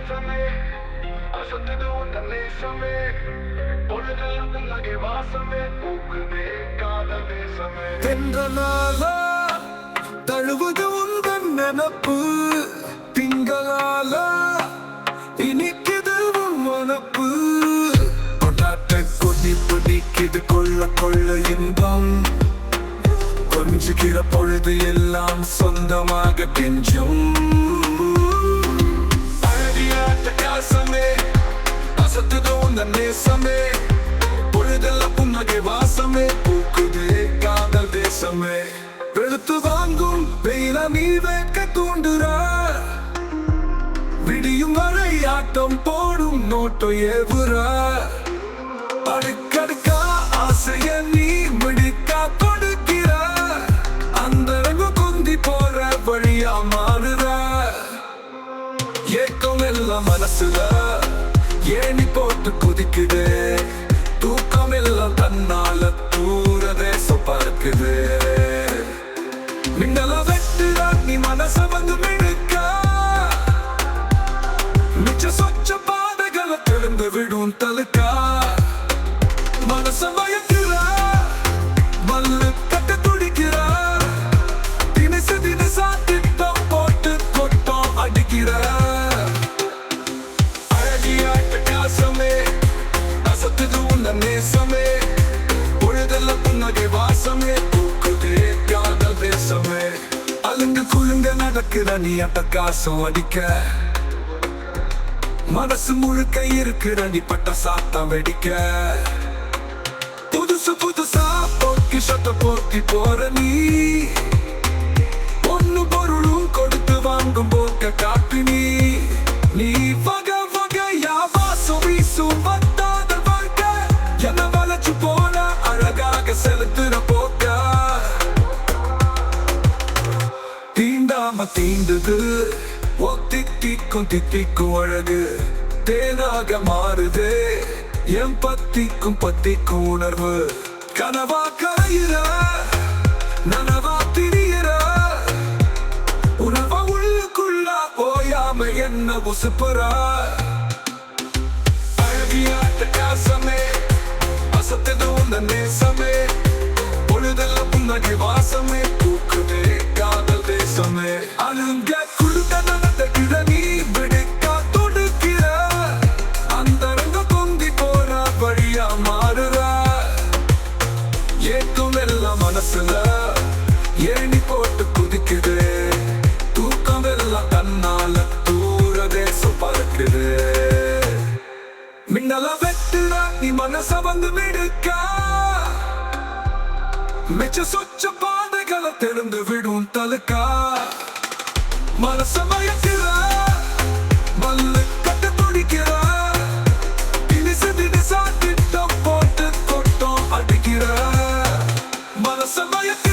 நேசமே அசத்துது உந்த நேசமே பொழுதெல்லாம் உன்னகை வாசமே பூக்குதே காதல் தேசமே தென்றலாலா தழுவுது உந்தன் நினப்பு திங்களாலா இனிக்குது உன் மனப்பு. கொண்டாட்ட கொடி பிடிக்குது கொள்ள கொள்ள இன்பம். கொஞ்சுகிற பொழுது எல்லாம் சொந்தமாக கெஞ்சும். காதல் வெளுத்து வாங்கும் வெயில நீ வைக்க தூண்டுற. விடியும் வரை ஆட்டம் போடும் நோட்டோ ஏவுற. அடுக்கடுக்கா ஆசைய நீ முடிக்கா கொடுக்கிற. அந்த ரங்கு குந்தி போற வழியா மாறுற. ஏக்கம் எல்லாம் மனசுல ஏணி போட்டு குதிக்குது. தூக்கம் எல்லாம் தன்னா பொழுதெல்லாம் வாசமே பூக்குதே காதல் தேசமே. அலுங்க குலுங்க நடக்கிற நீ அட்ட காசம் அடிக்க. மனசு முழுக்க இருக்கிற நீ பட்ட சாத்தம் வெடிக்க. புதுசு புதுசா போக்கி சட்ட போக்கி போற நீ. வந்தது தீண்டுது ஓ தித்திக்கும் அழகு தேனாக மாறுது. என் பத்திக்கும் பத்திக்கும் உணர்வு. கனவா கரையிற நனவா திரியிற. உணவா உள்ளுக்குள்ளா போயாம என்ன உசுப்புற. அழகியாட்ட காசமே அசத்தது உன்ன நேசமே. பொழுதெல்லாம் புன்னகை வாசமே. ஏக்கம் எல்லாம் மனசுல. ஏணி போட்டு குதிக்குது. தூக்கம் எல்லாம் தன்னால தூர தேசம் பறக்குது. மின்னல வெட்டுற நீ மனச வந்து விடுக்கா மிச்ச சொச்ச பாதைகளை திறந்து விடும் தலுக்கா. மனச I'm Somebody feel